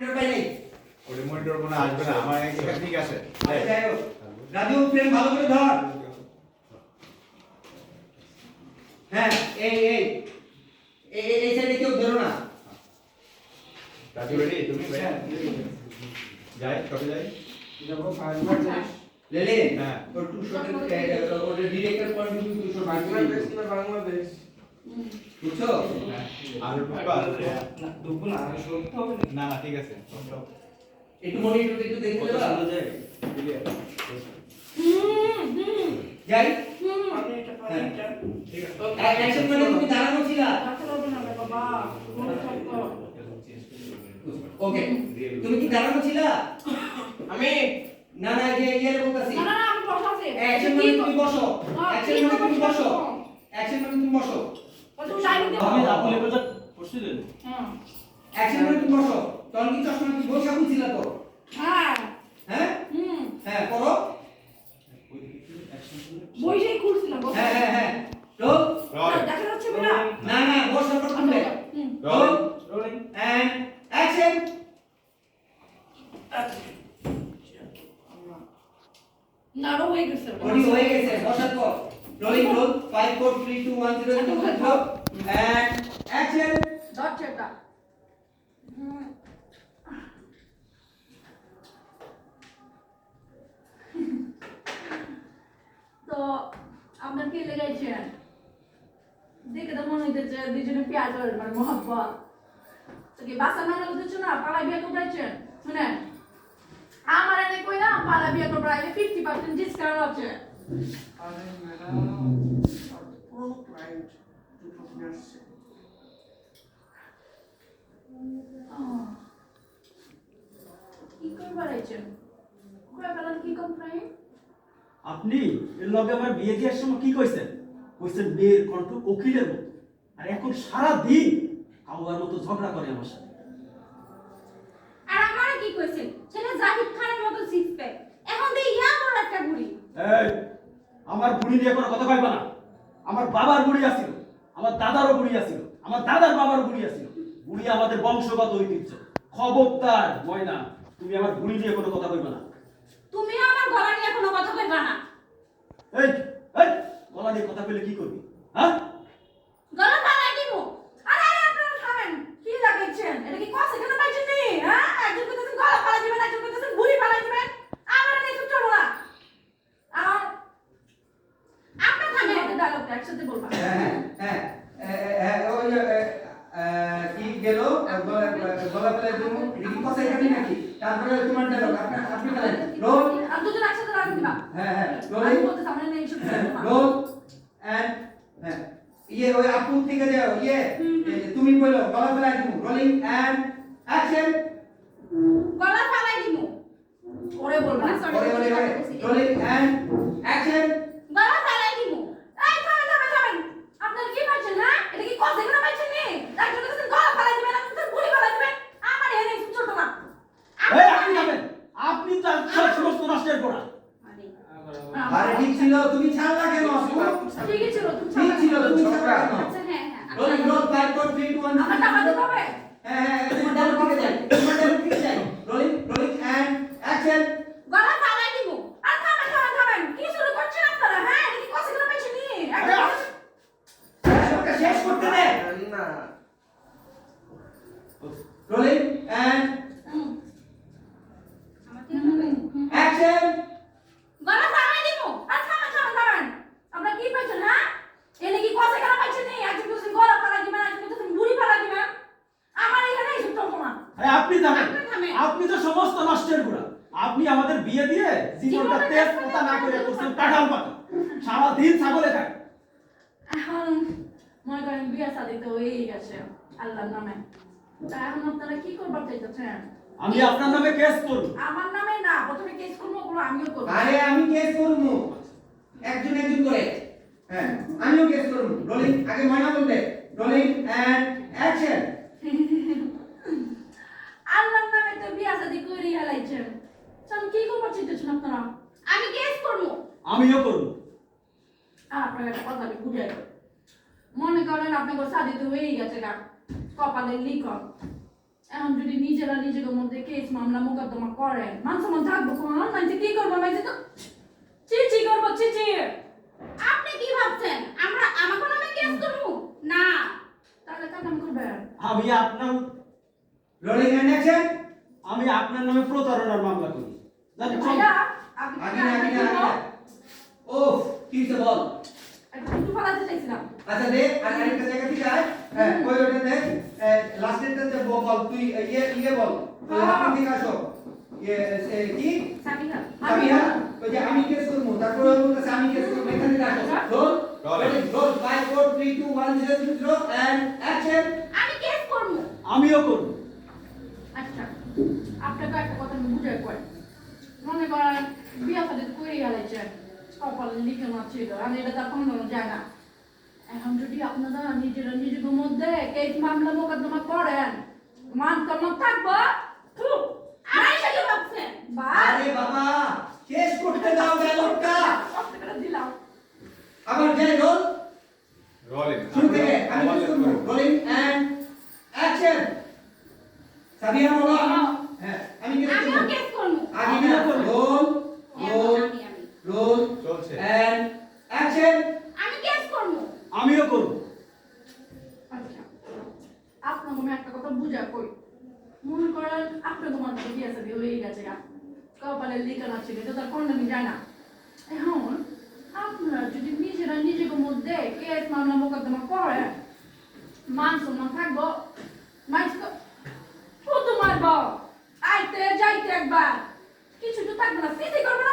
Monitor পাই নাই ওটা monitor কোনো আসবে না আমার এখানে ঠিক আছে। আচ্ছা, যাই হোক। রাজু ফ্রেম ভালো করে ধর। হ্যাঁ এই এই। এই এই- এই সাইডে কেউ ধরো না। রাজু রেডি তুমি যাই কবে যাই। লেলে হ্যাঁ। ওর টু শটের ওর director point two shot Bangladesh না বাংলাদেশ বুঝছ? হ্যাঁ। আর না দুপুর না সত্য হবে না না না ঠিক আছে একটু মনিটর একটু দেখতে দেবা ক্লিয়ার যাই। আমি এটা পারি এটা ঠিক আছে। অ্যাকশন মানে তুমি দাঁড়ানো ছিলা ওকে তুমি কি দাঁড়ানো ছিলা আমি না না যে ইয়ে বলতাছি। অ্যাকশন মানে তুমি বসো। অ্যাকশন মানে তুমি বসো। অ্যাকশন মানে তুমি বসো। আমি আপনি কথা পড়ছিলেন অ্যাকশন মানে তুমি বসো। তখন কি চশমা কি বসে খুলছিলা তো। হ্যাঁ। হ্যাঁ? করো। বইটাই খুলছিলাম হ্যাঁ হ্যাঁ হ্যাঁ। রোল দেখা যাচ্ছে বিনা না না বসো পর খুলবে হুম। রোল রোলিং এন্ড অ্যাকশন নাড়ো হয়ে গেছে। বডি হয়ে গেছে বসার পর। রোলিং রোল 5 4 3 2 1 0 এন্ড অ্যাকশন ধরছে এটা তো আপনার কি লেগেছেন দেখে তো মনে হইতেছে দুজনে পেঁয়াজ মানে মহব্বত তো কি বাসা না গেলে দিচ্ছ না পালা বিয়ে করাইছেন শুনেন আমার এনে কই না পালা বিয়ে করাইলে ফিফটি পার্সেন্ট ডিসকাউন্ট আছে কি কি কমপ্লেন আপনি এর লগে আমার বিয়ে দেওয়ার সময় কি কইছেন? কইছেন বিয়ের কণ্ঠ কোকিলের মতো। আর এখন সারা দিন কাউয়ার মতো ঝগড়া করে আমার সাথে। আর আমারে কি কইছেন? ছেলে জাহিদ খানের মতো সিক্স এখন ইয়া বড় একটা বুড়ি। এই আমার বুড়ি নিয়ে কোনো কথা কইবা না। আমার বাবার বুড়ি আছিল। আমার দাদারও বুড়িয়া ছিল আমার দাদার বাবার বুড়িয়া ছিল বুড়ি আমাদের বংশগত ঐতিহ্য। খবরদার ময়না তুমি আমার বুড়ি নিয়ে কোনো কথা কইবা না। তুমি আমার গলা নিয়ে কোনো কথা কইবা না। এই এই গলা নিয়ে কথা কইলে কি করবি? হ্যাঁ গলা ফালাই দিমু আরে আরে আপনারা থামেন কি লাগাইছেন এটা কি কষ্ট কেন পাইছেন নি হ্যাঁ একজন কইতেছেন গলা ফালাই দিবেন একজন কইতেছেন বুড়ি ফালাই দিবেন আমার নেই চুপ চলো না আর আপনি থামেন থামেন ডায়লগটা একসাথে বলবা হ্যাঁ হ্যাঁ হ্যাঁ হ্যাঁ ওই কি গেল গলা গলা ফেলে তুমি এটা কি কথা এখানে নাকি? তারপরে তোমার ডায়লগ আপনি আপনি ফেলেন রোল আর দুজন একসাথে রাখুন দিবা হ্যাঁ হ্যাঁ আমি বলতে সামনে নেই চুপ রোল এন্ড হ্যাঁ ইয়ে ওই আপু থেকে যাও ইয়ে তুমি বলো গলা ফেলাই দিমু রোলিং এন্ড অ্যাকশন গলা ফালাই দিমু। ওরে বলবা sorry. রোলিং এন্ড অ্যাকশন গলা ফালাই দিমু এই থামেন থামেন থামেন আপনারা কি পাইছেন হ্যাঁ এটা কি কষ্ট কেন পাইছেন নি একজন কইতেছেন গলা ফালাই দিবেন একজন কইতেছেন বুড়ি ফালাই দিবেন আমার এনে চুপ চলো না এই আপনি যাবেন আপনি তার সব সমস্ত নষ্টের করা আরে ঠিক ছিল তুমি ছাড়লা কেন? ছিল তুমি ঠিক ছিল তুমি ছাড়লা কেন? আচ্ছা হ্যাঁ হ্যাঁ রোলিং রোল 5 4 3 2 1 আমার টাকা দিতে হবে হ্যাঁ হ্যাঁ তোমার ডায়লগ থেকে যাই তোমার ডায়লগ থেকে যাই রোলিং রোলিং এন্ড অ্যাকশন গলা ফালাই দিমু আর থামেন থামেন থামেন কি শুরু করছেন আপনারা হ্যাঁ এটা কি কষ্ট কেন পাইছেন নি একজন ডায়লগটা শেষ করতে দে না রোলিং এন্ড আমার কি হবে অ্যাকশন গলা ফালাই দিমু আর থামেন থামেন থামেন আপনারা কি পাইছেন হ্যাঁ এনে কি কষ্ট কেন পাইছেন নি একজন কইতেছেন গলা ফালাই দিবেন একজন কইতেছেন বুড়ি ফালাই দিবেন আমার এখানে এসব চলতো না আরে আপনি যাবেন আপনি থামেন। আপনি তো সমস্ত নষ্টের গুড়া আপনি আমাদের বিয়ে দিয়ে জীবনটা তেজ কথা না করে পাতা করছেন পাতা। কাঁঠাল পাতা সারাদিন ছাগলে খায়। এখন মনে করেন বিয়ে শাদি তো হয়েই গেছে আল্লাহর নামে। তা এখন আপনারা কি করবার চাইতেছেন? আমি আপনার নামে কেস করব। আমার নামে না প্রথমে কেস করব ওগুলো আমিও করব। আরে আমি কেস করব। একজন একজন করে। হ্যাঁ আমিও কেস করব। রোলিং আগে ময়না বলবে রোলিং এন্ড অ্যাকশন আল্লাহর নামে তো বিয়ে শাদি করে হেলাইছেন চল কি করবার চাইতেছেন আপনারা আমি কেস করব আমিও করব। আপনার একটা কথা আমি বুঝাই মনে করেন আপনার শাদি তো হয়েই গেছে গা কপালে লিখন এখন যদি নিজেরা নিজেদের মধ্যে কেস মামলা মোকদ্দমা করেন মান সম্মান থাকব কোন মানছে কি করব মানছে তো? চিচি করব চিচি আপনি কি ভাবছেন? আমরা আমাকে নামে কেস করব? না। তাহলে কাম করবেন আমি আপনার এন্ড অ্যাকশন আমি আপনার নামে প্রতারণার মামলা করি। জানেন আপনি আগে না আগে না আগে। না ও কি হইছে বল? একটা কিছু চাইছিলাম। আচ্ছা দে আর আরেকটা জায়গা থেকে আয়। হ্যাঁ কই ওটা দে লাস্টেরটা যে বল বল, তুই ইয়ে ইয়ে বল। আপনি ইয়ে কি? আমি ওই যে আমি কেস করব। তারপর ওর বলতেছে আমি কেস করব। এখানে আসো রোল রোল 5 4 3 2 1 0 0 এন্ড অ্যাকশন আমি কেস করব। আমিও করব। আচ্ছা আপনাকে একটা কথা বুঝাই কই মনে করেন বিয়া সাথে করে গেলেছেন কপাল লিখে ছিল আর এটা তার কোনো যায় না। এখন যদি আপনারা নিজেরা নিজেদের মধ্যে কেস মামলা মোকদ্দমা করেন মান সম্মান থাকব আরে বাবা শেষ করতে দাও দিলাম। আবার যে রোল? রোলিং শুরু থেকে আমি কেস করব রোলিং এন্ড অ্যাকশন। সাবিয়া বলো। হ্যাঁ। আমি কেস করব। আগে না রোল হ্যাঁ, রোল আমি আমি রোল চলছে এন্ড অ্যাকশন আমি কেস করব আমিও করব আচ্ছা আপনার মনে একটা কথা বুঝা কই মনে করেন আপনার বিয়ে হয়ে গেছে গা কপালের লিখানো ছিল এটা তার কন্ডামি যায় না এখন আপনারা যদি নিজেরা নিজেদের মধ্যে কেস মামলা মোকদ্দমা করে মান সম্মান থাকব মারব আইতে যাইতে একবার কিছু তো থাকবে না করবে না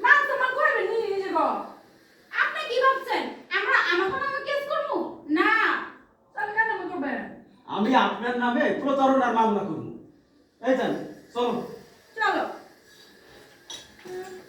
মান করবে নিজে নিজে গো আপনি কি ভাবছেন আমরা আমাকে নামে কেস করব না তাহলে কেন করবেন আমি আপনার নামে প্রতারণার মামলা করব এই 走。站了。嗯。